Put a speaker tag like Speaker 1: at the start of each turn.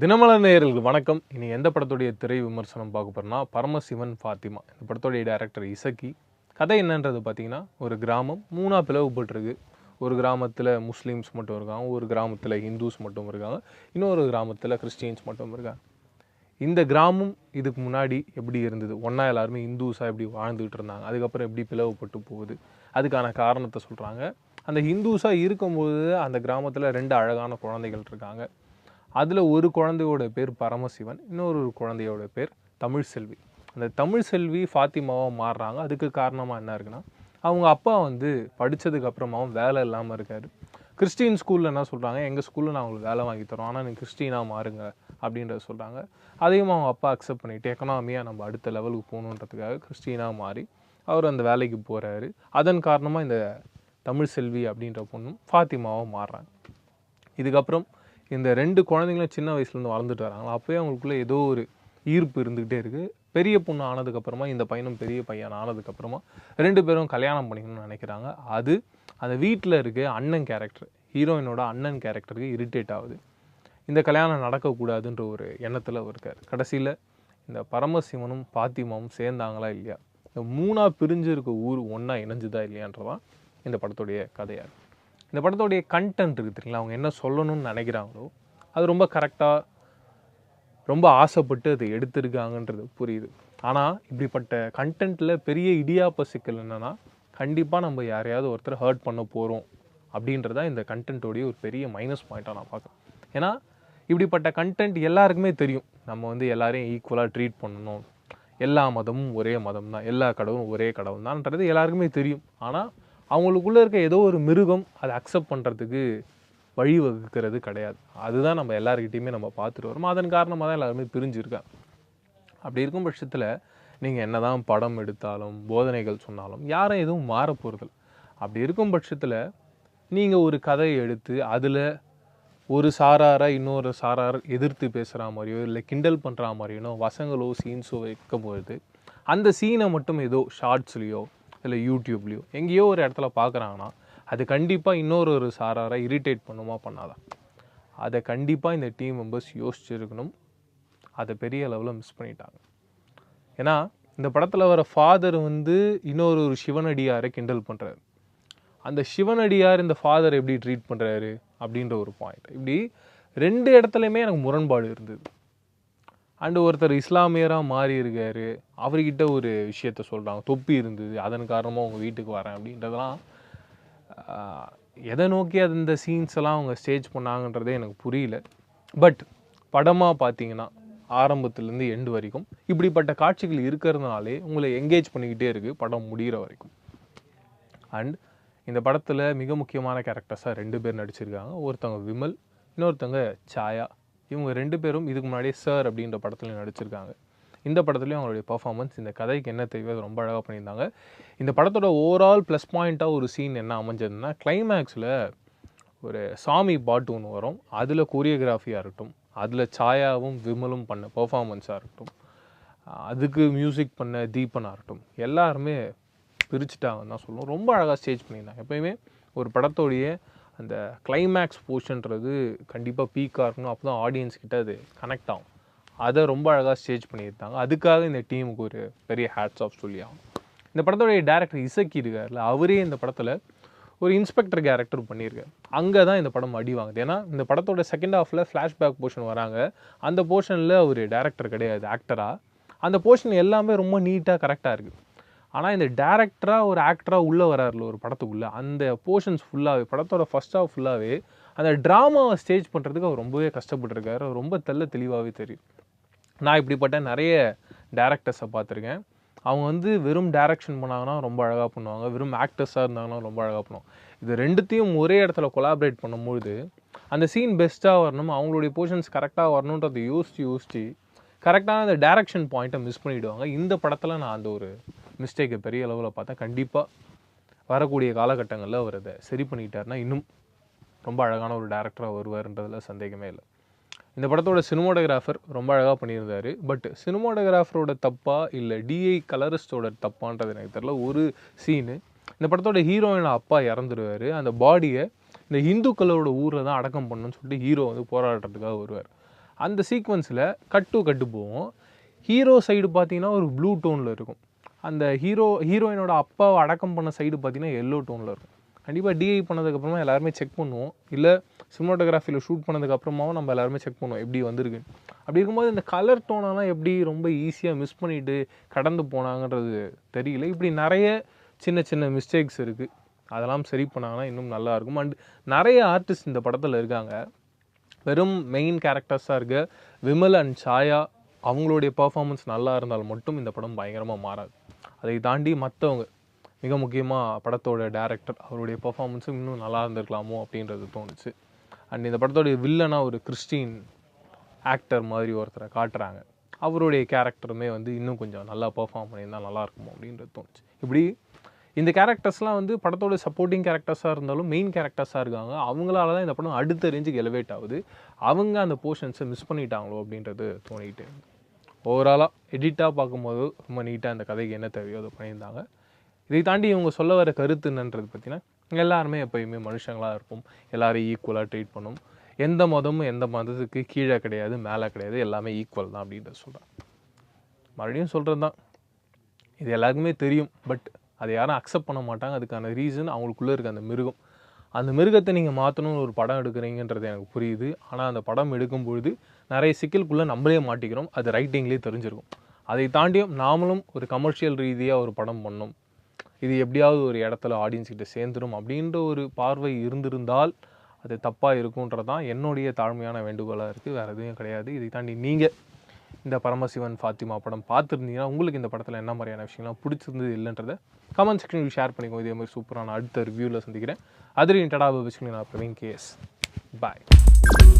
Speaker 1: தினமலர் நேயர்களுக்கு வணக்கம். இனி எந்த படத்துடைய திரை விமர்சனம் பார்க்க போறோம்னா பரமசிவன் ஃபாத்திமா. இந்த படத்துடைய டைரக்டர் இசக்கி. கதை என்னன்றது பார்த்தீங்கன்னா ஒரு கிராமம் மூணாக பிளவுபட்டிருக்கு ஒரு கிராமத்தில் முஸ்லீம்ஸ் மட்டும் இருக்காங்க ஒரு கிராமத்தில் ஹிந்துஸ் மட்டும் இருக்காங்க இன்னொரு கிராமத்தில் கிறிஸ்டியன்ஸ் மட்டும் இருக்காங்க. இந்த கிராமம் இதுக்கு முன்னாடி எப்படி இருந்தது? ஒன்றா எல்லாருமே இந்துஸாக எப்படி வாழ்ந்துக்கிட்டு இருந்தாங்க? அதுக்கப்புறம் எப்படி பிளவுபட்டு போகுது? அதுக்கான காரணத்தை சொல்கிறாங்க அந்த ஹிந்துஸாக இருக்கும்போது அந்த கிராமத்தில் ரெண்டு அழகான குழந்தைகள் இருக்காங்க. அதில் ஒரு குழந்தையோட பேர் பரமசிவன் இன்னொரு ஒரு குழந்தையோட பேர் தமிழ் செல்வி அந்த தமிழ் செல்வி ஃபாத்திமாவாக மாறுறாங்க. அதுக்கு காரணமாக என்ன இருக்குன்னா அவங்க அப்பா வந்து படித்ததுக்கு அப்புறமாவும் வேலை இல்லாமல் இருக்கார். கிறிஸ்டின் ஸ்கூலில் என்ன சொல்கிறாங்க எங்கள் ஸ்கூலில் நான் உங்களுக்கு வேலை வாங்கி தரோம். ஆனால் நீங்கள் கிறிஸ்டினாக மாறுங்க அப்படின்றத சொல்கிறாங்க அதையும் அவங்க அப்பா அக்செப்ட் பண்ணிவிட்டு எக்கனாமியாக நம்ம அடுத்த லெவலுக்கு போகணுன்றதுக்காக கிறிஸ்டினாக மாறி அவர் அந்த வேலைக்கு போகிறாரு அதன் காரணமாக இந்த தமிழ் செல்வி அப்படின்ற பொண்ணும் ஃபாத்திமாவாக மாறுறாங்க. இதுக்கப்புறம் இந்த ரெண்டு குழந்தைங்களும் சின்ன வயசுலேருந்து வளர்ந்துட்டு வராங்களா? அப்போயே அவங்களுக்குள்ளே ஏதோ ஒரு ஈர்ப்பு இருந்துக்கிட்டே இருக்குது பெரிய பொண்ணு ஆனதுக்கப்புறமா இந்த பையனும் பெரிய பையன் ஆனதுக்கப்புறமா ரெண்டு பேரும் கல்யாணம் பண்ணிக்கணும்னு நினைக்கிறாங்க. அது அந்த வீட்டில் இருக்க அண்ணன் கேரக்டர் ஹீரோயினோட அண்ணன் கேரக்டருக்கு இரிட்டேட் ஆகுது. இந்த கல்யாணம் நடக்கக்கூடாதுன்ற ஒரு எண்ணத்தில் இருக்கார். கடைசியில் இந்த பரமசிவனும் பாத்திமாவும் சேர்ந்தாங்களா இல்லையா? இந்த மூணாக பிரிஞ்சு இருக்க ஊர் ஒன்றா இணைஞ்சுதா இல்லையான்றதான் இந்த படத்துடைய கதையாக இருக்குது இந்த படத்துடைய கண்டென்ட் இருக்குது தெரியுங்களா? அவங்க என்ன சொல்லணும்னு நினைக்கிறாங்களோ அது ரொம்ப கரெக்டாக ரொம்ப ஆசைப்பட்டு அதை எடுத்திருக்காங்கன்றது புரியுது. ஆனால் இப்படிப்பட்ட கண்டென்ட்டில் பெரிய இடியாப்ப சிக்கல் என்னென்னா கண்டிப்பாக நம்ம யாரையாவது ஒருத்தர் ஹர்ட் பண்ண போகிறோம் அப்படின்றதா இந்த கண்டென்ட்டோடைய ஒரு பெரிய மைனஸ் பாயிண்ட்டாக நான் பார்க்குறேன். ஏன்னா இப்படிப்பட்ட கண்டென்ட் எல்லாருக்குமே தெரியும். நம்ம வந்து எல்லாரையும் ஈக்குவலாக ட்ரீட் பண்ணணும். எல்லா மதமும் ஒரே மதம் தான் எல்லா கடவுளும் ஒரே கடவுள் தான்ன்றது எல்லாருக்குமே தெரியும். ஆனால் அவங்களுக்குள்ளே இருக்க ஏதோ ஒரு மிருகம் அதை அக்செப்ட் பண்ணுறதுக்கு வழிவகுக்கிறது கிடையாது. அதுதான் நம்ம எல்லாருக்கிட்டையுமே நம்ம பார்த்துட்டு வரோம் அதன் காரணமாக தான் எல்லாருமே பிரிஞ்சிருக்காங்க. அப்படி இருக்கும் பட்சத்தில் நீங்கள் என்னதான் படம் எடுத்தாலும் போதனைகள் சொன்னாலும் யாரும் எதுவும் மாற போகிறதில்ல அப்படி இருக்கும் பட்சத்தில் நீங்கள் ஒரு கதையை எடுத்து அதில் ஒரு சாராரை இன்னொரு சாரார் எதிர்த்து பேசுகிற மாதிரியோ இல்லை கிண்டல் பண்ணுற மாதிரியோ வசங்களோ சீன்ஸோ வைக்கும்பொழுது அந்த சீனை மட்டும் ஏதோ ஷார்ட்ஸ்லேயோ இல்லை யூடியூப்லேயோ எங்கேயோ ஒரு இடத்துல பார்க்குறாங்கன்னா அது கண்டிப்பாக இன்னொரு ஒரு சாராரை இரிட்டேட் பண்ணுமா பண்ணாதான் அதை கண்டிப்பாக இந்த டீம் மெம்பர்ஸ் யோசிச்சிருக்கணும். அதை பெரிய அளவில் மிஸ் பண்ணிட்டாங்க. ஏன்னா இந்த படத்தில் வர ஃபாதர் வந்து இன்னொரு ஒரு சிவனடியாரை கிண்டல் பண்ணுறாரு அந்த சிவனடியார் இந்த ஃபாதர் எப்படி ட்ரீட் பண்ணுறாரு அப்படின்ற ஒரு பாயிண்ட் இப்படி ரெண்டு இடத்துலையுமே எனக்கு முரண்பாடு இருந்தது. அண்டு ஒருத்தர் இஸ்லாமியராக மாறி இருக்காரு அவர்கிட்ட ஒரு விஷயத்த சொல்கிறாங்க தொப்பி இருந்தது அதன் காரணமாக உங்கள் வீட்டுக்கு வரேன் அப்படின்றதெல்லாம் எதை நோக்கி அது இந்த சீன்ஸ் எல்லாம் அவங்க ஸ்டேஜ் பண்ணாங்கன்றதே எனக்கு புரியல. பட் படமாக பார்த்தீங்கன்னா ஆரம்பத்துலேருந்து எண்டு வரைக்கும் இப்படிப்பட்ட காட்சிகள் இருக்கிறதுனாலே உங்களை என்கேஜ் பண்ணிக்கிட்டே இருக்குது படம் முடிகிற வரைக்கும். அண்ட் இந்த படத்தில் மிக முக்கியமான கேரக்டர்ஸாக ரெண்டு பேர் நடிச்சிருக்காங்க. ஒருத்தவங்க விமல் இன்னொருத்தவங்க சாயா. இவங்க ரெண்டு பேரும் இதுக்கு முன்னாடியே சார் அப்படின்ற படத்துலையும் நடிச்சிருக்காங்க. இந்த படத்துலையும் அவங்களுடைய பர்ஃபார்மன்ஸ் இந்த கதைக்கு என்ன தேவையோ அது ரொம்ப அழகாக பண்ணியிருந்தாங்க. இந்த படத்தோட ஓவரால் ப்ளஸ் பாயிண்ட்டாக ஒரு சீன் என்ன அமைஞ்சதுன்னா கிளைமேக்ஸில் ஒரு சாமி பாட்டு ஒன்று வரும். அதில் கொரியோகிராஃபியாக இருக்கட்டும் அதில் சாயாவும் விமலும் பண்ண பர்ஃபாமன்ஸாக இருக்கட்டும் அதுக்கு மியூசிக் பண்ண தீபனாக இருக்கட்டும் எல்லாருமே பிரிச்சுட்டாங்கன்னு தான் சொல்லுவோம் ரொம்ப அழகாக ஸ்டேஜ் பண்ணியிருந்தாங்க. எப்பயுமே ஒரு படத்தோடைய அந்த கிளைமேக்ஸ் போர்ஷன்றது கண்டிப்பாக பீக்காக இருக்கணும். அப்போ தான் ஆடியன்ஸ் கிட்ட அது கனெக்ட் ஆகும். அதை ரொம்ப அழகாக ஸ்டேஜ் பண்ணியிருந்தாங்க. அதுக்காக இந்த டீமுக்கு ஒரு பெரிய ஹேட்ஸ் ஆஃப் சொல்லி ஆகும் இந்த படத்தோடைய டேரக்டர் இசக்கி இருக்கார்ல அவரே இந்த படத்தில் ஒரு இன்ஸ்பெக்டர் கேரக்டர் பண்ணியிருக்காரு. அங்கே தான் இந்த படம் அடி வாங்குது. ஏன்னா இந்த படத்தோட செகண்ட் ஹாஃபில் ஃப்ளாஷ்பேக் போர்ஷன் வராங்க. அந்த போர்ஷனில் அவர் டேரக்டர் கிடையாது ஆக்டராக அந்த போர்ஷன் எல்லாமே ரொம்ப நீட்டாக கரெக்டாக இருக்குது ஆனால் இந்த டேரக்டராக ஒரு ஆக்டராக உள்ளே வராருல ஒரு படத்துக்குள்ளே அந்த போர்ஷன்ஸ் ஃபுல்லாகவே படத்தோட ஃபர்ஸ்ட் ஆஃப் ஃபுல்லாகவே அந்த ட்ராமாவை ஸ்டேஜ் பண்ணுறதுக்கு அவர் ரொம்பவே கஷ்டப்பட்டுருக்காரு. ரொம்ப தெள்ள தெளிவாகவே தெரியும். நான் இப்படிப்பட்ட நிறைய டேரக்டர்ஸை பார்த்துருக்கேன். அவங்க வந்து வெறும் டேரக்ஷன் பண்ணாங்கன்னா ரொம்ப அழகாக பண்ணுவாங்க. வெறும் ஆக்டர்ஸாக இருந்தாங்கன்னா ரொம்ப அழகாக பண்ணுவாங்க. இது ரெண்டுத்தையும் ஒரே இடத்துல கொலாபரேட் பண்ணும்பொழுது அந்த சீன் பெஸ்ட்டாக வரணும் அவங்களுடைய போர்ஷன்ஸ் கரெக்டாக வரணுன்றதை யோசித்து யோசித்து கரெக்டான அந்த டேரக்ஷன் பாயிண்ட்டை மிஸ் பண்ணிவிடுவாங்க இந்த படத்தில் நான் அந்த ஒரு மிஸ்டேக்கை பெரிய அளவில் பார்த்தா கண்டிப்பாக வரக்கூடிய காலகட்டங்களில் அவர் அதை சரி பண்ணிட்டாருன்னா இன்னும் ரொம்ப அழகான ஒரு டேரக்டராக வருவார்ன்றதில் சந்தேகமே இல்லை. இந்த படத்தோட சினிமோட்டோகிராஃபர் ரொம்ப அழகாக பண்ணியிருந்தார். பட் சினிமோட்டோகிராஃபரோட தப்பா இல்லை டிஐ கலரிஸ்டோட தப்பான்றது எனக்கு தெரியல. ஒரு சீனு இந்த படத்தோட ஹீரோயின் அப்பா இறந்துடுவார் அந்த பாடியை இந்த இந்துக்களோட ஊரில் தான் அடக்கம் பண்ணணும்னு சொல்லிட்டு ஹீரோ வந்து போராடுறதுக்காக வருவார். அந்த சீக்வன்ஸில் கட் டு கட்டு போவோம். ஹீரோ சைடு பார்த்தீங்கன்னா ஒரு ப்ளூ டோனில் இருக்கும். அந்த ஹீரோ ஹீரோயினோட அப்பாவை அடக்கம் பண்ண சைடு பார்த்தீங்கன்னா எல்லோ டோனில் இருக்கும். கண்டிப்பாக டிஐ பண்ணதுக்கப்புறமா எல்லாருமே செக் பண்ணுவோம். இல்லை சினிமாட்டோகிராஃபியில் ஷூட் பண்ணதுக்கப்புறமாவும் நம்ம எல்லாருமே செக் பண்ணுவோம் எப்படி வந்திருக்கு. அப்படி இருக்கும்போது இந்த கலர் டோனெல்லாம் எப்படி ரொம்ப ஈஸியாக மிஸ் பண்ணிட்டு கடந்து போனாங்கன்றது தெரியல. இப்படி நிறைய சின்ன சின்ன மிஸ்டேக்ஸ் இருக்குது அதெல்லாம் சரி பண்ணாங்கன்னா இன்னும் நல்லா இருக்கும். அண்ட் நிறைய ஆர்டிஸ்ட் இந்த படத்தில் இருக்காங்க. வெறும் மெயின் கேரக்டர்ஸாக இருக்க விமல் அண்ட் சாயா அவங்களுடைய பர்ஃபார்மன்ஸ் நல்லா இருந்தால் மட்டும் இந்த படம் பயங்கரமாக மாறாது. அதை தாண்டி மற்றவங்க மிக முக்கியமாக படத்தோட டேரக்டர் அவருடைய பர்ஃபார்மன்ஸும் இன்னும் நல்லா இருந்திருக்கலாமோ அப்படின்றது தோணுச்சு. அண்ட் இந்த படத்தோடைய வில்லனாக ஒரு கிறிஸ்டின் ஆக்டர் மாதிரி ஒருத்தரை காட்டுறாங்க. அவருடைய கேரக்டருமே வந்து இன்னும் கொஞ்சம் நல்லா பெர்ஃபார்ம் பண்ணியிருந்தால் நல்லா இருக்குமோ அப்படின்றது தோணுச்சு. இப்படி இந்த கேரக்டர்ஸ்லாம் வந்து படத்தோட சப்போர்ட்டிங் கேரக்டர்ஸாக இருந்தாலும் மெயின் கேரக்டர்ஸாக இருக்காங்க. அவங்களால தான் இந்த படம் அடுத்த ரேஞ்சுக்கு எலிவேட் ஆகுது. அவங்க அந்த போர்ஷன்ஸை மிஸ் பண்ணிட்டாங்களோ அப்படின்றது தோணிக்கிட்டே ஓவராலாக எடிட்டாக பார்க்கும்போது ரொம்ப நீட்டாக அந்த கதைக்கு என்ன தேவையோ அதை பண்ணியிருந்தாங்க. இதை தாண்டி இவங்க சொல்ல வர கருத்து என்னன்றது பார்த்தீங்கன்னா எல்லாருமே எப்பயுமே மனுஷங்களாக இருப்போம். எல்லோரும் ஈக்குவலாக ட்ரீட் பண்ணும். எந்த மதமும் எந்த மதத்துக்கு கீழே கிடையாது மேலே கிடையாது எல்லாமே ஈக்குவல் தான் அப்படின்றத சொல்கிறேன் மறுபடியும் சொல்கிறது தான் இது எல்லாருக்குமே தெரியும் பட் அதை யாரும் அக்செப்ட் பண்ண மாட்டாங்க. அதுக்கான ரீசன் அவங்களுக்குள்ளே இருக்க அந்த மிருகம். அந்த மிருகத்தை நீங்கள் மாற்றணும்னு ஒரு படம் எடுக்கிறீங்கன்றது எனக்கு புரியுது. ஆனால் அந்த படம் எடுக்கும் பொழுது நிறைய சிக்கலுக்குள்ளே நம்மளே மாட்டிக்கிறோம். அது ரைட்டிங்லேயே தெரிஞ்சிருக்கும். அதை தாண்டியும் நாமளும் ஒரு கமர்ஷியல் ரீதியாக ஒரு படம் பண்ணோம். இது எப்படியாவது ஒரு இடத்துல ஆடியன்ஸ்கிட்ட சேர்ந்துடும் அப்படின்ற ஒரு பார்வை இருந்திருந்தால் அது தப்பாக இருக்குன்றது தான் என்னுடைய தாழ்மையான வேண்டுகோளாக இருக்குது வேறு எதுவும் கிடையாது. இதை தாண்டி நீங்கள் இந்த பரமசிவன் ஃபாத்திமா படம் பார்த்துருந்தீங்கன்னா உங்களுக்கு இந்த படத்தில் என்ன மாதிரியான விஷயங்கள்லாம் பிடிச்சிருந்தது இல்லைன்றதை கமெண்ட் செக்ஷனில் ஷேர் பண்ணிக்கோங்க. இதே மாதிரி சூப்பரான அடுத்த ரிவ்யூவில் சந்திக்கிறேன். அது டடா வச்சுக்கணும் நான் பிரவீன் கேஎஸ் பாய்